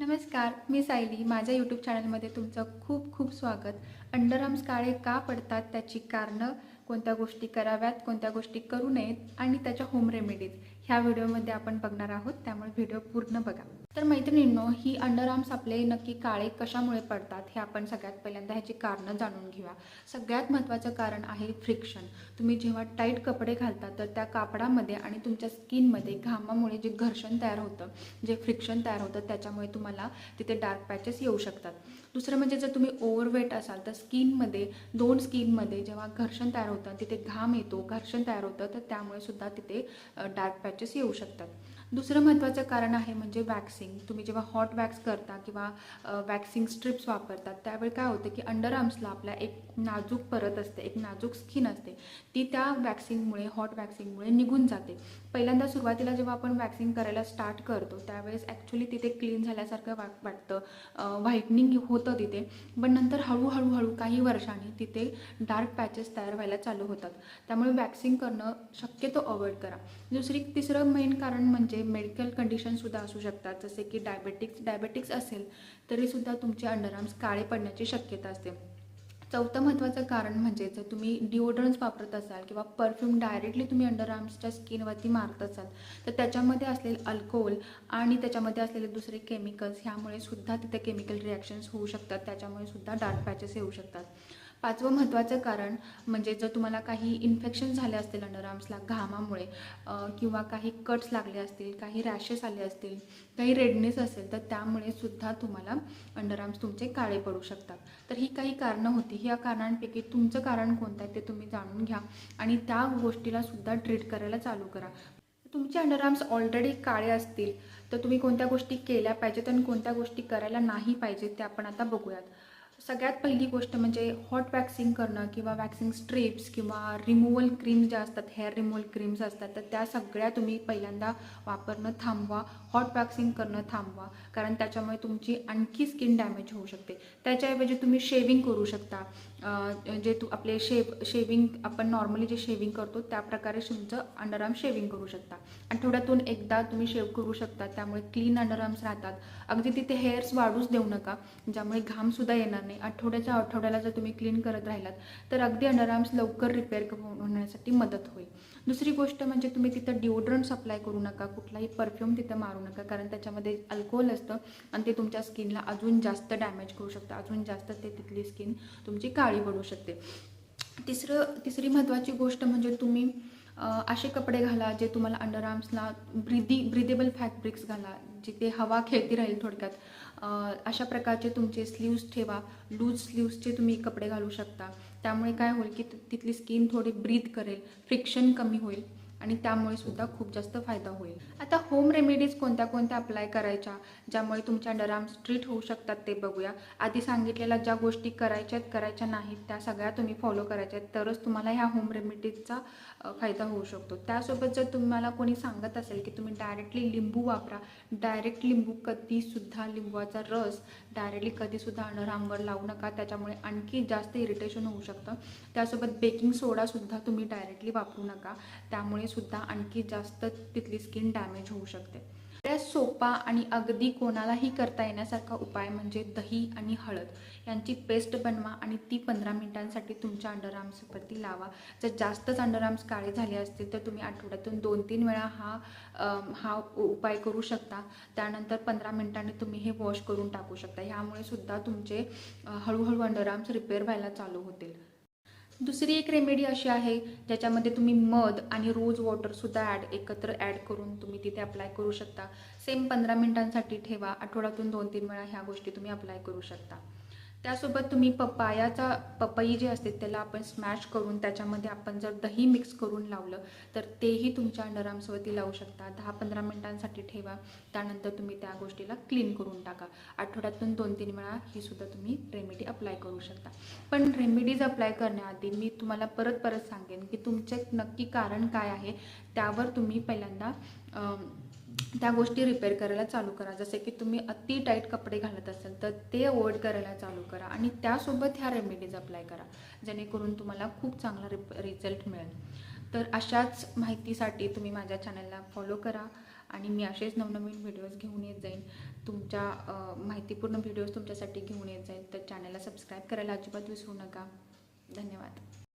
नमस्कार मी सायली. माझ्या यूट्यूब चॅनलमध्ये तुमचं खूप खूप स्वागत. अंडरआर्म्स काळे का पडतात? त्याची कारणं कोणत्या गोष्टी कराव्यात? कोणत्या गोष्टी करू नयेत? आणि त्याच्या होम रेमेडीज ह्या व्हिडिओमध्ये आपण बघणार आहोत त्यामुळे व्हिडिओ पूर्ण बघा. तर मैत्रिणींनो ही अंडरआर्म्स आपले नक्की काळे कशामुळे पडतात हे आपण सगळ्यात पहिल्यांदा ह्याची कारणं जाणून घेऊया. सगळ्यात महत्त्वाचं कारण आहे फ्रिक्शन तुम्ही जेव्हा टाईट कपडे घालता तर त्या कापडामध्ये आणि तुमच्या स्किनमध्ये घामामुळे जे घर्षण तयार होतं जे फ्रिक्शन तयार होतं त्याच्यामुळे तुम्हाला तिथे डार्क पॅचेस येऊ शकतात. दुसरं म्हणजे जर तुम्ही ओव्हरवेट असाल तर स्किनमध्ये दोन स्किनमध्ये जेव्हा घर्षण तयार होतं तिथे घाम येतो घर्षण तयार होतं तर त्यामुळे सुद्धा तिथे डार्क पॅचेस येऊ शकतात. दुसरं महत्त्वाचं कारण आहे म्हणजे वॅक्सिंग तुम्ही जेव्हा हॉट वॅक्स करता किंवा वॅक्सिंग स्ट्रिप्स वापरतात त्यावेळी काय होतं की अंडर आर्म्सला आपल्या एक नाजूक परत असते एक नाजूक स्किन असते. ती त्या वॅक्सिंगमुळे हॉट वॅक्सिंगमुळे निघून जाते. पहिल्यांदा सुरुवातीला जेव्हा आपण वॅक्सिंग करायला स्टार्ट करतो त्यावेळेस ॲक्च्युली तिथे क्लीन झाल्यासारखं वा वाटतं. व्हाईटनिंग होतं तिथे पण नंतर हळूहळू हळू काही वर्षांनी तिथे डार्क पॅचेस तयार व्हायला चालू होतात. त्यामुळे वॅक्सिंग करणं शक्यतो अवॉइड करा. दुसरी तिसरं मेन कारण म्हणजे म्हणजे मेडिकल कंडिशनसुद्धा असू शकतात. जसे की डायबेटिक्स डायबेटिक्स असेल तरीसुद्धा तुमचे अंडरआर्म्स काळे पडण्याची शक्यता असते. चौथं महत्त्वाचं कारण म्हणजे जर तुम्ही डिओड्रन्स वापरत असाल किंवा परफ्यूम डायरेक्टली तुम्ही अंडरआर्म्सच्या स्किनवरती मारत असाल तर त्याच्यामध्ये असलेले अल्कोहोल आणि त्याच्यामध्ये असलेले दुसरे केमिकल्स ह्यामुळे सुद्धा तिथे केमिकल रिॲक्शन्स होऊ शकतात. त्याच्यामुळे सुद्धा डार्क पॅचेस येऊ शकतात. पाचवं महत्त्वाचं कारण म्हणजे जर तुम्हाला काही इन्फेक्शन झाले असतील अंडरआर्म्सला घामामुळे किंवा काही कट्स लागले असतील काही रॅशेस आले असतील काही रेडनेस असेल तर त्यामुळे सुद्धा तुम्हाला अंडरआर्म्स तुमचे काळे पडू शकतात. तर ही काही कारणं होती. ह्या कारणांपैकी तुमचं कारण कोणतं आहे ते तुम्ही जाणून घ्या आणि त्या गोष्टीला सुद्धा ट्रीट करायला चालू करा. तुमचे अंडरआर्म्स ऑलरेडी काळे असतील तर तुम्ही कोणत्या गोष्टी केल्या पाहिजेत आणि कोणत्या गोष्टी करायला नाही पाहिजेत ते आपण आता बघूयात. सगळ्यात पहिली गोष्ट म्हणजे हॉट वॅक्सिंग करणं किंवा वॅक्सिंग स्ट्रिप्स किंवा रिमूवल क्रीम्स ज्या असतात हेअर रिमूवल क्रीम्स असतात तर त्या सगळ्या तुम्ही पहिल्यांदा वापरणं थांबवा. हॉट वॅक्सिंग करणं थांबवा. कारण त्याच्यामुळे तुमची आणखी स्किन डॅमेज होऊ शकते. त्याच्याऐवजी तुम्ही शेविंग करू शकता. जे तू आपले शेव शेविंग आपण नॉर्मली जे शेविंग करतो त्या प्रकारे तुमचं अंडरआर्म शेविंग करू शकता. आठवड्यातून एकदा तुम्ही शेव करू शकता. त्यामुळे क्लीन अंडरआर्म्स राहतात. अगदी तिथे हेअर्स वाढूच देऊ नका. ज्यामुळे घामसुद्धा येणार नाही. आठवड्याच्या आठवड्याला जर तुम्ही क्लीन करत राहिलात तर अगदी अंडरआर्म्स लवकर रिपेअर होण्यासाठी मदत होईल. दुसरी गोष्ट म्हणजे तुम्ही तिथं डिओड्रंट सप्लाय करू नका. कुठलाही परफ्यूम तिथं मारू नका कारण त्याच्यामध्ये अल्कोहोल असतं आणि ते तुमच्या स्किनला अजून जास्त डॅमेज करू शकतं. अजून जास्त ते तिथली स्किन तुमची काळी पडू शकते. तिसरं तिसरी महत्त्वाची गोष्ट म्हणजे तुम्ही असे कपडे घाला जे तुम्हाला अंडरआर्म्सला ब्रिदी ब्रिदेबल फॅब्रिक्स घाला जिथे हवा खेळती राहील थोडक्यात. अशा प्रकारचे तुमचे स्लीव्स ठेवा. लूज स्लीव्सचे तुम्ही कपडे घालू शकता. त्यामुळे काय होईल की तिथली स्किन थोडी ब्रीथ करेल. फ्रिक्शन कमी होईल. आणि त्यामुळे सुद्धा खूप जास्त फायदा होईल. आता होम रेमेडीज कोणत्या कोणत्या अप्लाय करायच्या? ज्यामुळे तुमच्या डराम्स ट्रीट होऊ शकतात ते बघूया. आधी सांगितलेल्या ज्या गोष्टी करायच्या आहेत करायच्या नाहीत त्या सगळ्या तुम्ही फॉलो करायच्या आहेत तरच तुम्हाला ह्या होम रेमेडीजचा फायदा होऊ शकतो. त्यासोबत जर तुम्हाला कोणी सांगत असेल की तुम्ही डायरेक्टली लिंबू वापरा डायरेक्ट लिंबू कधीसुद्धा लिंबूचा रस डायरेक्टली कधीसुद्धा अंडरआर्मवर लावू नका. त्याच्यामुळे आणखी जास्त इरिटेशन होऊ शकतं. त्यासोबत बेकिंग सोडासुद्धा तुम्ही डायरेक्टली वापरू नका. त्यामुळे सुद्धा आणखी जास्त तिथली स्किन डॅमेज होऊ शकते. सगळ्यात सोपा आणि अगदी कोणालाही करता येण्यासारखा उपाय म्हणजे दही आणि हळद. यांची पेस्ट बनवा आणि ती पंधरा मिनिटांसाठी तुमच्या अंडरआर्म्सवरती लावा. जर जास्तच अंडरआर्म्स काळे झाले असतील तर तुम्ही आठवड्यातून दोन तीन वेळा हा हा उपाय करू शकता. त्यानंतर पंधरा मिनिटांनी तुम्ही हे वॉश करून टाकू शकता. ह्यामुळे सुद्धा तुमचे हळूहळू अंडरआर्म्स रिपेअर व्हायला चालू होतील. दुसरी एक रेमेडी अशी आहे ज्याच्यामध्ये तुम्ही मध आणि रोज वॉटरसुद्धा ॲड एकत्र ॲड करून तुम्ही तिथे अप्लाय करू शकता. सेम पंधरा मिनिटांसाठी ठेवा आठवड्यातून दोन तीन वेळा ह्या गोष्टी तुम्ही अप्लाय करू शकता. त्यासोबत तुम्ही पपायाचा पपई जे असते त्याला आपण स्मॅश करून त्याच्यामध्ये आपण जर दही मिक्स करून लावलं तर तेही तुमच्या अंडरआर्म्सवरती लावू शकता. दहा पंधरा मिनिटांसाठी ठेवा. त्यानंतर तुम्ही त्या गोष्टीला क्लीन करून टाका. आठवड्यातून दोन तीन वेळा ही सुद्धा तुम्ही रेमेडी अप्लाय करू शकता. पण रेमेडीज अप्लाय करण्याआधी मी तुम्हाला परत परत सांगेन की तुमचे नक्की कारण काय आहे त्यावर तुम्ही पहिल्यांदा त्या गोष्टी रिपेअर करायला चालू करा. जसे की तुम्ही अति टाईट कपडे घालत असाल तर ते अवॉइड करायला चालू करा. आणि त्यासोबत ह्या रेमेडीज अप्लाय करा जेणेकरून तुम्हाला खूप चांगला रिप रिझल्ट मिळेल. तर अशाच माहितीसाठी तुम्ही माझ्या चॅनलला फॉलो करा आणि मी असेच नवनवीन व्हिडिओज घेऊन येत जाईन. तुमच्या माहितीपूर्ण व्हिडिओज तुमच्यासाठी घेऊन येत जाईल तर चॅनलला सबस्क्राईब करायला अजिबात विसरू नका. धन्यवाद.